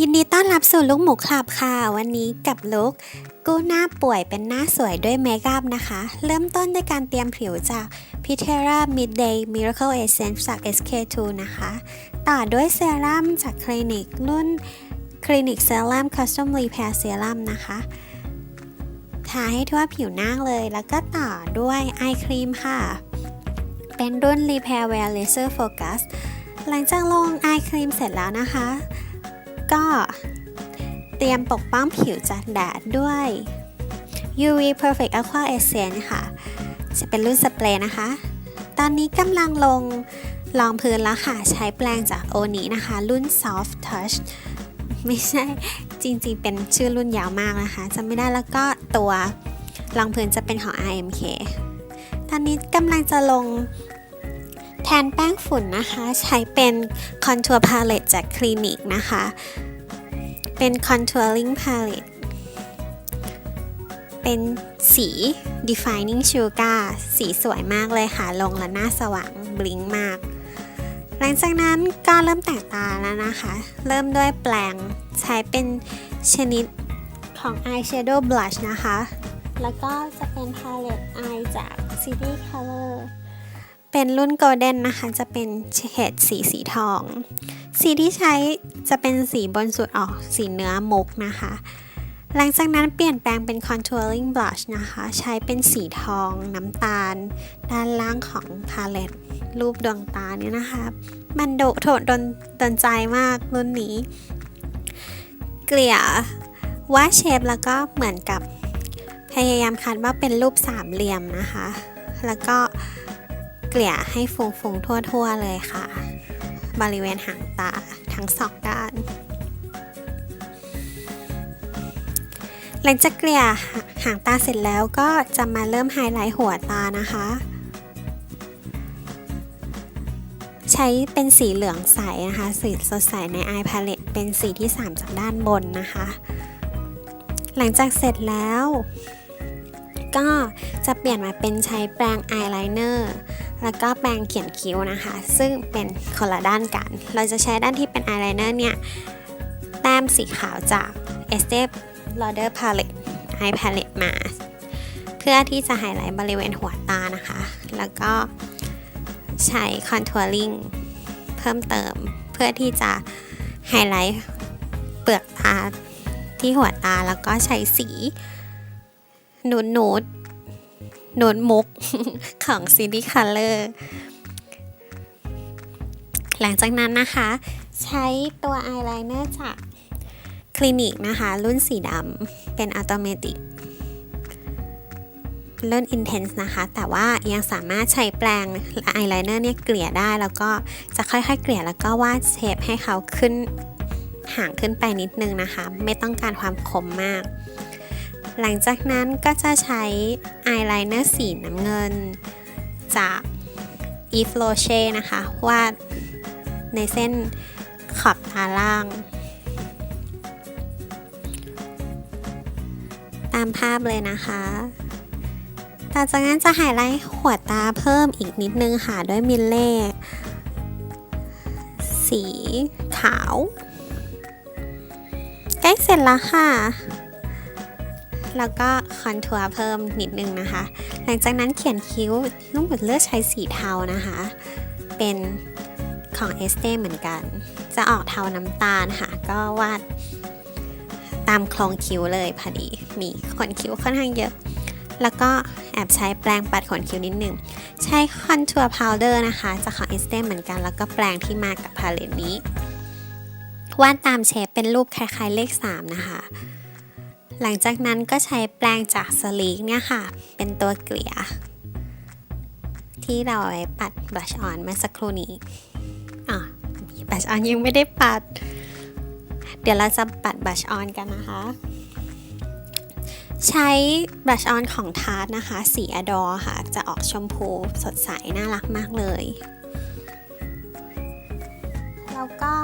ยินดีต้อนรับสู่ลูกหมูคลับค่ะ วันนี้กับลุกกู้หน้าป่วยเป็นหน้าสวยด้วยเมคอัพนะคะ เริ่มต้นด้วยการเตรียมผิวจาก p i t e r a Midday Miracle Essence จาก SK2 นะคะ ต่อด้วยเซรั่มจากคลินิกรุ่นคลินิกเซรั่ม Custom Repair Serum นะคะทาให้ทั่วผิวหน้าเลยแล้วก็ต่อด้วยไอครีมค่ะ เป็นรุ่น Repair Wear Laser Focus หลังจากลงไอครีมเสร็จแล้วนะคะ ก็เตรียมปกป้องผิวจากแดดด้วย UV Perfect Aqua Essence ค่ะ จะเป็นรุ่นสเปรย์นะคะ ตอนนี้กำลังลงรองพื้นแล้วค่ะ ใช้แปรงจากโอนินะคะ รุ่น Soft Touch ไม่ใช่จริงๆ เป็นชื่อรุ่นยาวมากนะคะจำไม่ได้แล้วก็ตัวรองพื้นจะเป็นของ RMK ตอนนี้กำลังจะลง แทนแป้งฝุ่นนะคะใช้เป็น Contour Palette จากคลินิกนะคะ เป็น Contouring Palette เป็นสี Defining Sugar สีสวยมากเลยค่ะ ลงแล้วหน้าสว่างบลิงมาก หลังจากนั้นก็เริ่มแต่งตาแล้วนะคะ เริ่มด้วยแปรงใช้เป็นชนิดของ Eyeshadow Blush นะคะ แล้วก็จะเป็น Palette Eye จาก City Color เป็นรุ่น Golden นนะคะ จะเป็นเฉดสีสีทอง สีที่ใช้จะเป็นสีบนสุดออกสีเนื้อมุกนะคะ หลังจากนั้นเปลี่ยนแปลงเป็น contouring blush นะคะ ใช้เป็นสีทองน้ำตาล ด้านล่างของพาเลตรูปดวงตาเนี่ยนะคะ มันโดดโถดนดนใจมากรุ่นนี้ เกลี่ยวาเชฟแล้วก็เหมือนกับพยายามคัดว่าเป็นรูปสามเหลี่ยมนะคะ แล้วก็ กลี่ยให้ฟุ้งๆ ทั่วๆ เลยค่ะ บริเวณหางตาทั้งสองด้านหลังจากเกลี่ยหางตาเสร็จแล้วก็จะมาเริ่มไฮไลท์หัวตานะคะ ใช้เป็นสีเหลืองใสนะคะ สีสดใสใน Eye Palette เป็นสีที่ 3 จากด้านบนนะคะ หลังจากเสร็จแล้ว ก็จะเปลี่ยนมาเป็นใช้แปรงอายไลเนอร์แล้วก็แปรงเขียนคิ้วนะคะ ซึ่งเป็นคนละด้านกัน เราจะใช้ด้านที่เป็นอายไลเนอร์เนี่ย แต้มสีขาวจาก Estee Lauder Palette Eye Palette มา เพื่อที่จะไฮไลท์บริเวณหัวตานะคะ แล้วก็ใช้ Contouring เพิ่มเติม เพื่อที่จะไฮไลท์เปลือกตาที่หัวตาแล้วก็ใช้สี นูดนูดนูดมุกของ City Color หลังจากนั้นนะคะ ใช้ตัวอายไลเนอร์จากคลินิกนะคะ รุ่นสีดำเป็นอัตโนมัติรุ่น Intense นะคะ แต่ว่ายังสามารถใช้แปรงอายไลเนอร์เนี่ยเกลี่ยได้แล้วก็จะค่อยๆ เกลี่ยแล้วก็วาดเชฟให้เขาขึ้นห่างขึ้นไปนิดนึงนะคะ ไม่ต้องการความคมมาก หลังจากนั้นก็จะใช้อายไลเนอร์สีน้ำเงิน จาก Eve Roche นะคะ วาดในเส้นขอบตาล่าง ตามภาพเลยนะคะต่อจากนั้นจะไฮไลท์หัวตาเพิ่มอีกนิดนึงค่ะ ด้วยมิลเล่สีขาว ใกล้เสร็จแล้วค่ะ แล้วก็คอนทัวร์เพิ่มนิดนึงนะคะ หลังจากนั้นเขียนคิ้วนุ่มหมดเลือกใช้สีเทานะคะ เป็นของเอสเต้เหมือนกัน จะออกเทาน้ำตาลค่ะ ก็วาดตามโครงคิ้วเลยพอดี มีขนคิ้วค่อนข้างเยอะ แล้วก็แอบใช้แปรงปัดขนคิ้วนิดนึง ใช้คอนทัวร์พาวเดอร์นะคะ จากของเอสเต้เหมือนกัน แล้วก็แปรงที่มากับพาเลตนี้ วาดตามเชฟเป็นรูปคล้ายๆเลข 3 นะคะ หลังจากนั้นก็ใช้แปรงจากสลีกเนี่ยค่ะ เป็นตัวเกลี่ย ที่เราไว้ปัดบลัชออนเมื่อสักครู่นี้อะบลัชออนยังไม่ได้ปัด เดี๋ยวเราจะปัดบลัชออนกันนะคะ ใช้บลัชออนของทาร์ตนะคะ สีอดอค่ะ จะออกชมพูสดใสน่ารักมากเลย แล้วก็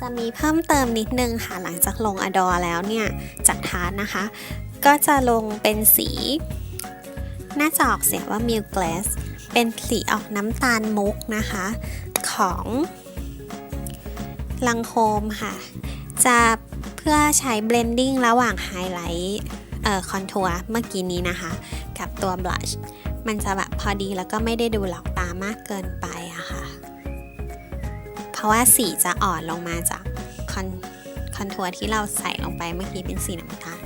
จะมีเพิ่มเติมนิดนึงค่ะหลังจากลงอดอแล้วเนี่ยจากทาร์ตนะคะ ก็จะลงเป็นสี น่าจะออกเสียงว่ามิลเกลสเป็นสีออกน้ำตาลมุกนะคะ ของลังโคมค่ะ จะเพื่อใช้ blending ระหว่างไฮไลท์เอ่อคอนทัวร์เมื่อกี้นี้นะคะ กับตัว blush มันจะแบบพอดีแล้วก็ไม่ได้ดูหลอกตามากเกินไป ราะว่าสีจะอ่อนลงมาจากคอนคอนทัวร์ที่เราใส่ลงไปเมื่อกี้เป็นสีน้ำตาล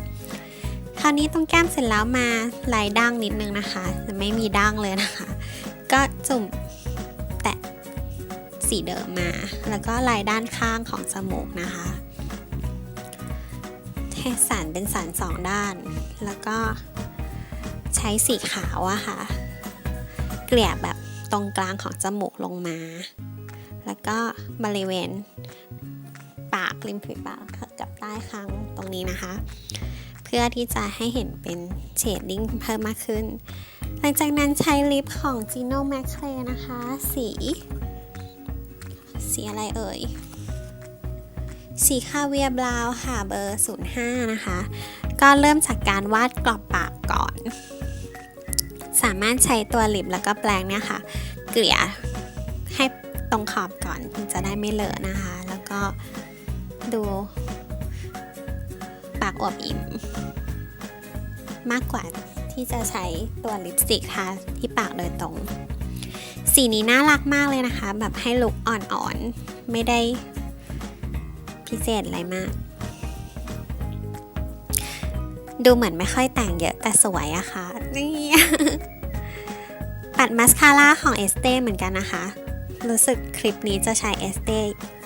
คราวนี้ตรงแก้มเสร็จแล้วมาลายดั้งนิดนึงนะคะแต่ไม่มีดั้งเลยนะคะ ก็จุ่มแตะสีเดิมมา แล้วก็ลายด้านข้างของจมูกนะคะให้สันเป็นสันสองด้าน แล้วก็ใช้สีขาวอะค่ะ เกลี่ยแบบตรงกลางของจมูกลงมา แล้วก็บริเวณ ปากริมฝีปากกับใต้คางตรงนี้นะคะ เพื่อที่จะให้เห็นเป็นเชดดิ้งเพิ่มมากขึ้น หลังจากนั้นใช้ลิปของ Gino m a c r a นะคะ สี สีอะไรเอ่ย สีคาเวียบราว์ค่ะเบอร์ 05 นะคะ ก็เริ่มจากการวาดกรอบปากก่อน สามารถใช้ตัวลิปแล้วก็แปรงเนี่ยค่ะ เกลี่ยให้ ตรงขอบก่อนจะได้ไม่เลอะนะคะ แล้วก็ดูปากอวบอิ่ม มากกว่าที่จะใช้ตัวลิปสติกทาที่ปากโดยตรง สีนี้น่ารักมากเลยนะคะ แบบให้ลุกอ่อนๆ ไม่ได้พิเศษอะไรมาก ดูเหมือนไม่ค่อยแต่งเยอะแต่สวยอะค่ะนี่ปัดมาสคาร่าของเอสเต้เหมือนกันนะคะ รู้สึกคลิปนี้จะใช้เอสเต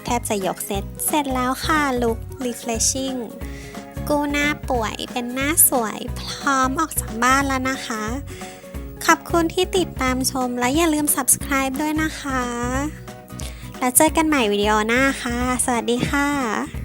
แทบจะยกเซต เสร็จแล้วค่ะลุค refreshing กูหน้าป่วยเป็นหน้าสวยพร้อมออกจากบ้านแล้วนะคะ ขอบคุณที่ติดตามชมและอย่าลืม subscribe ด้วยนะคะ แล้วเจอกันใหม่วิดีโอหน้าค่ะ สวัสดีค่ะ